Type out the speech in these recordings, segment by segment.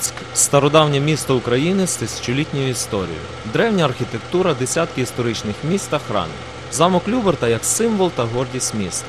Луцьк стародавнє місто України з тисячолітньою історією. Древня архітектура, десятки історичних міст та храмів. Замок Люберта як символ та гордість міста.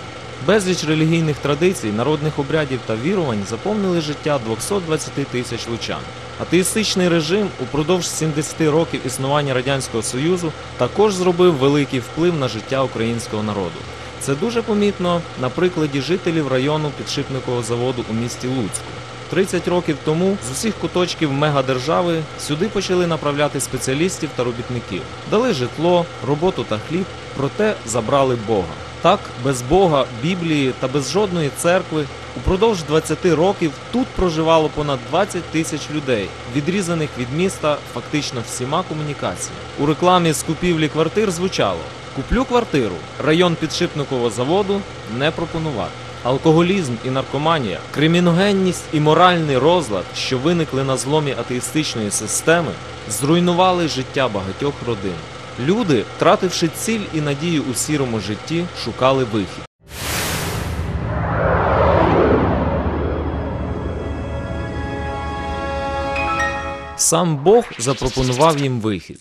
Безліч релігійних традицій, народних обрядів та вірувань заповнили життя 220 тисяч лучан. Атеїстичний режим упродовж 70 років існування Радянського Союзу також зробив великий вплив на життя українського народу. Це дуже помітно на прикладі жителів району підшипникового заводу у місті Луцьку. 30 років тому з усіх куточків мегадержави сюди почали направляти спеціалістів та робітників. Дали житло, роботу та хліб, проте забрали Бога. Так, без Бога, Біблії та без жодної церкви упродовж 20 років тут проживало понад 20 тисяч людей, відрізаних від міста фактично всіма комунікаціями. У рекламі з купівлі квартир звучало: Куплю квартиру, район підшипникового заводу не пропонувати. Алкоголізм і наркоманія, криміногенність і моральний розлад, що виникли на зломі атеїстичної системи, зруйнували життя багатьох родин. Люди, втративши ціль і надію у сірому житті, шукали вихід. Сам Бог запропонував їм вихід.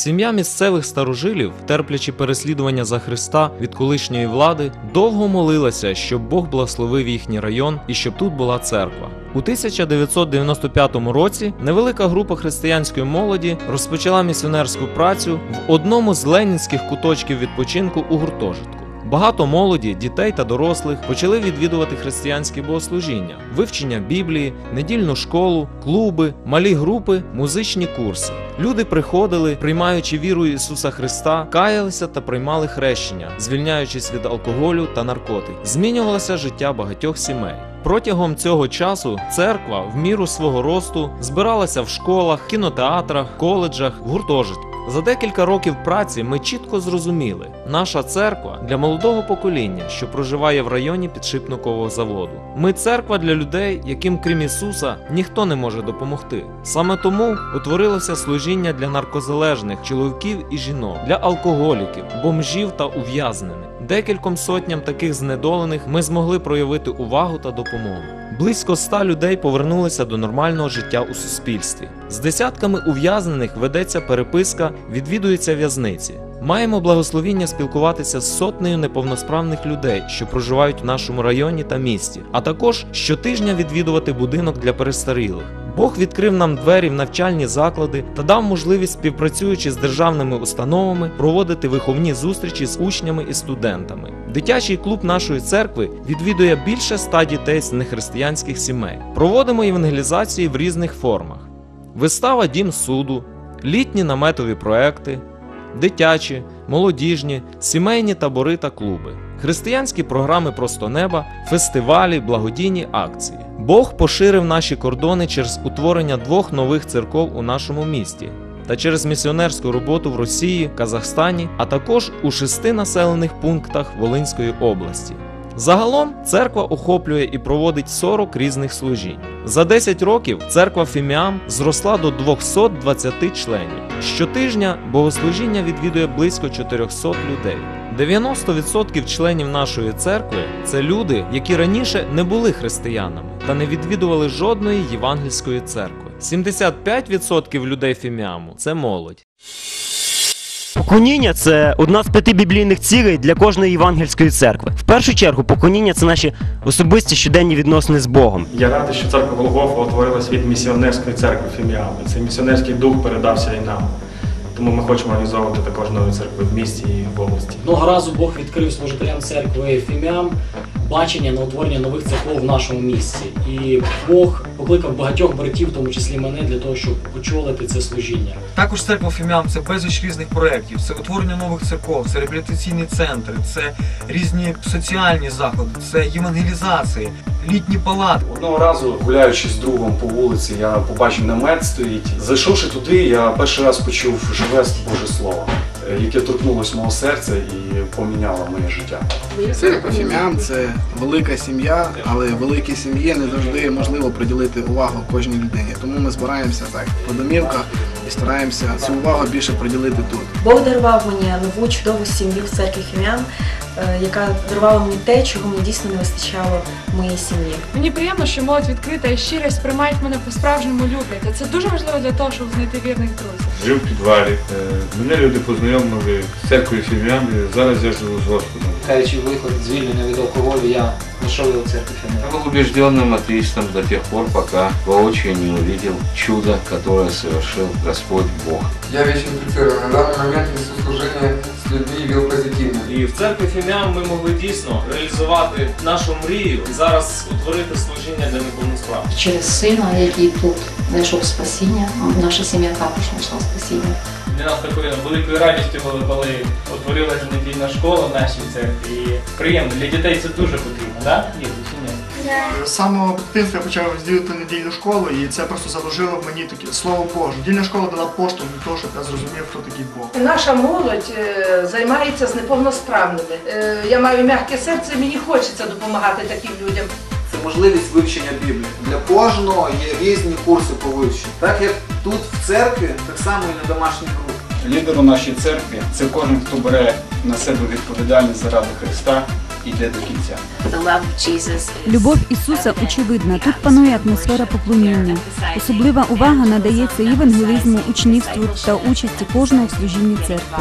Сім'я місцевих старожилів, терплячи переслідування за Христа від колишньої влади, довго молилася, щоб Бог благословив їхній район і щоб тут була церква. У 1995 році невелика група християнської молоді розпочала місіонерську працю в одному з ленінських куточків відпочинку у гуртожитку. Багато молоді, дітей та дорослих почали відвідувати християнські богослужіння, вивчення Біблії, недільну школу, клуби, малі групи, музичні курси. Люди приходили, приймаючи віру Ісуса Христа, каялися та приймали хрещення, звільняючись від алкоголю та наркотик. Змінювалося життя багатьох сімей. Протягом цього часу церква в міру свого росту збиралася в школах, кінотеатрах, коледжах, в гуртожитках. За декілька років праці ми чітко зрозуміли, наша церква для молодого покоління, що проживає в районі підшипникового заводу. Ми церква для людей, яким крім Ісуса ніхто не може допомогти. Саме тому утворилося служіння для наркозалежних чоловіків і жінок, для алкоголіків, бомжів та ув'язнених. Декільком сотням таких знедолених ми змогли проявити увагу та допомогу. Близько ста людей повернулися до нормального життя у суспільстві. З десятками ув'язнених ведеться переписка, відвідуються в'язниці. Маємо благословіння спілкуватися з сотнею неповносправних людей, що проживають в нашому районі та місті, а також щотижня відвідувати будинок для перестарілих. Бог відкрив нам двері в навчальні заклади та дав можливість, співпрацюючи з державними установами, проводити виховні зустрічі з учнями і студентами. Дитячий клуб нашої церкви відвідує більше ста дітей з нехристиянських сімей. Проводимо евангелізації в різних формах: вистава Дім суду, літні наметові проекти, дитячі, молодіжні, сімейні табори та клуби, християнські програми Просто неба, фестивалі, благодійні акції. Бог поширив наші кордони через утворення двох нових церков у нашому місті та через місіонерську роботу в Росії, Казахстані, а також у шести населених пунктах Волинської області. Загалом церква охоплює і проводить 40 різних служінь. За 10 років церква Фіміам зросла до 220 членів. Щотижня богослужіння відвідує близько 400 людей. 90% членів нашої церкви це люди, які раніше не були християнами та не відвідували жодної євангельської церкви. 75% людей Фіміаму це молодь. Поклоніння це одна з п'яти біблійних цілей для кожної євангельської церкви. В першу чергу, поклоніння це наші особисті щоденні відносини з Богом. Я радий, що церква Голгофа утворилась від місіонерської церкви фіміали. Цей місіонерський дух передався і нам. Тому ми хочемо організовувати також нові церкви в місті і в області. Одного разу Бог відкрив служителям церкви Фіміам бачення на утворення нових церков в нашому місті. І Бог покликав багатьох братів, в тому числі мене, для того, щоб очолити це служіння. Також церква Фіміам це безліч різних проєктів, це утворення нових церков, це реабілітаційні центри, це різні соціальні заходи, це євангелізації, літні палатки. Одного разу, гуляючи з другом по вулиці, я побачив намет стоїть. Зайшовши туди, я перший раз почув живе Боже Слово, е, яке торкнулося мого серця і поміняло моє життя. Церква Фіміам це велика сім'я, але великій сім'ї не завжди можливо приділити увагу кожній людині. Тому ми збираємося так по домівках і стараємося цю увагу більше приділити тут. Бог дарував мені нову чудову сім'ю в церкві Фім'ян. е, яка дарувала мені те, чого мені дійсно не вистачало в моїй сім'ї. Мені приємно, що молодь відкрита і щира сприймають мене по-справжньому люблять. А це дуже важливо для того, щоб знайти вірних друзів. Жив в підвалі. Е, Мене люди познайомили з церквою фіміян. Зараз я живу з Господом. Каючи виход, звільнення від алкоголю, я знайшов його в церкві Я Феміам. был убежденным атеистом до тех пор, пока воочию не увидел чудо, которое совершил Господь Бог. Я вечно инфицирован. На данный момент несу служение с віл позитивно. І в церкві фім'ян ми могли дійсно реалізувати нашу мрію і зараз утворити служіння для неповносправних. Через сина, який тут знайшов спасіння, наша сім'я також знайшла спасіння. Для нас такою великою радістю було, коли утворилася недільна школа в нашій церкві. І приємно, для дітей це дуже потрібно, так? Ні? З самого дитинства я почав зділити недільну школу, і це просто заложило в мені таке слово Боже. Недільна школа дала поштовх для того, щоб я зрозумів, хто такий Бог. Наша молодь е, займається з неповносправними. Е, Я маю м'яке серце, мені хочеться допомагати таким людям. Це можливість вивчення Біблії. Для кожного є різні курси по вивченню. Так як тут в церкві, так само і на домашніх групах. Лідер у нашій церкві це кожен, хто бере на себе відповідальність заради Христа йде до кінця. Любов Ісуса очевидна. Тут панує атмосфера поклоніння. Особлива увага надається євангелізму, учнівству та участі кожного в служінні церкви.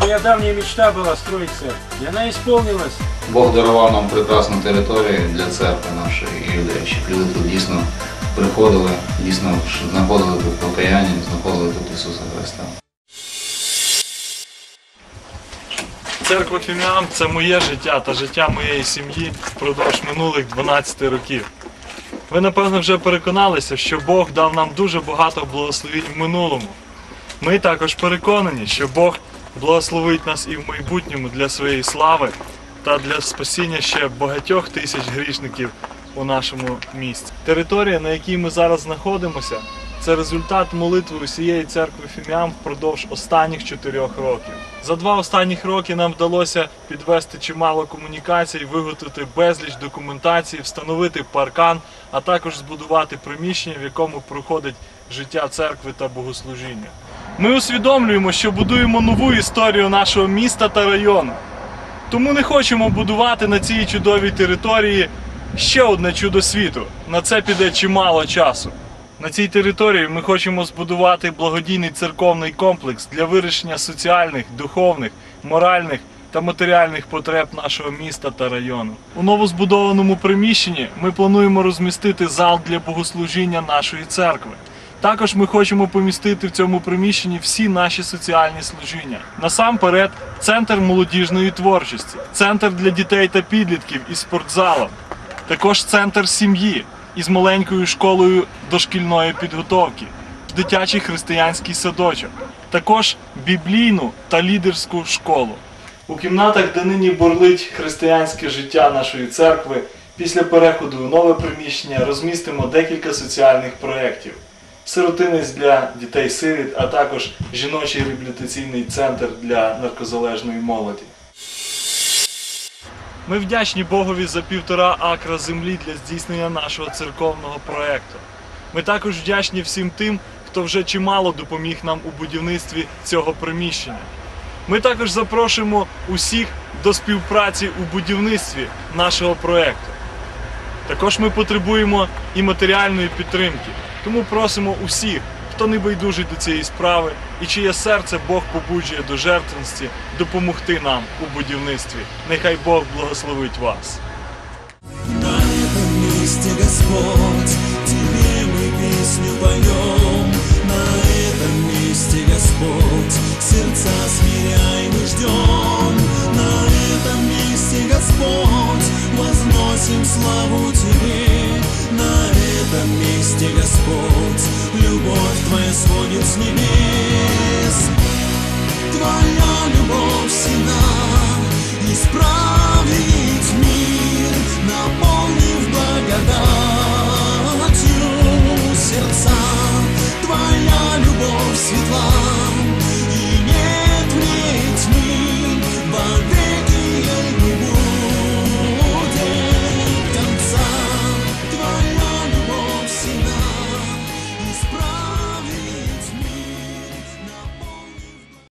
Моя давняя мечта была строить церковь. И она исполнилась. Бог дарував нам прекрасну територію для церкви нашої і людей, щоб люди тут дійсно приходили, дійсно знаходили тут покаяння, знаходили тут Ісуса Христа. Церква Фіміам це моє життя та життя моєї сім'ї впродовж минулих 12 років. Ви, напевно, вже переконалися, що Бог дав нам дуже багато благословень в минулому. Ми також переконані, що Бог благословить нас і в майбутньому для своєї слави та для спасіння ще багатьох тисяч грішників у нашому місті. Територія, на якій ми зараз знаходимося, це результат молитви усієї церкви Фіміам впродовж останніх чотирьох років. За два останніх роки нам вдалося підвести чимало комунікацій, виготовити безліч документації, встановити паркан, а також збудувати приміщення, в якому проходить життя церкви та богослужіння. Ми усвідомлюємо, що будуємо нову історію нашого міста та району. Тому не хочемо будувати на цій чудовій території ще одне чудо світу. На це піде чимало часу. На цій території ми хочемо збудувати благодійний церковний комплекс для вирішення соціальних, духовних, моральних та матеріальних потреб нашого міста та району. У новозбудованому приміщенні ми плануємо розмістити зал для богослужіння нашої церкви. Також ми хочемо помістити в цьому приміщенні всі наші соціальні служіння. Насамперед, центр молодіжної творчості, центр для дітей та підлітків із спортзалом, також центр сім'ї із маленькою школою дошкільної підготовки, дитячий християнський садочок, також біблійну та лідерську школу. У кімнатах, де нині бурлить християнське життя нашої церкви, після переходу у нове приміщення розмістимо декілька соціальних проєктів. Сиротинець для дітей-сиріт, а також жіночий реабілітаційний центр для наркозалежної молоді. Ми вдячні Богові за півтора акра землі для здійснення нашого церковного проекту. Ми також вдячні всім тим, хто вже чимало допоміг нам у будівництві цього приміщення. Ми також запрошуємо усіх до співпраці у будівництві нашого проекту. Також ми потребуємо і матеріальної підтримки, тому просимо усіх, хто не байдужий до цієї справи і чиє серце Бог побуджує до жертвності, допомогти нам у будівництві. Нехай Бог благословить вас. На этом месте, Господь, Тебе мы песню поем. На этом месте, Господь, сердца смиряем и ждем. На этом месте, Господь, возносим славу Тебе. С небес. Твоя любовь сильна, исправить мир, наполнив благодатью сердца. Твоя любовь светла,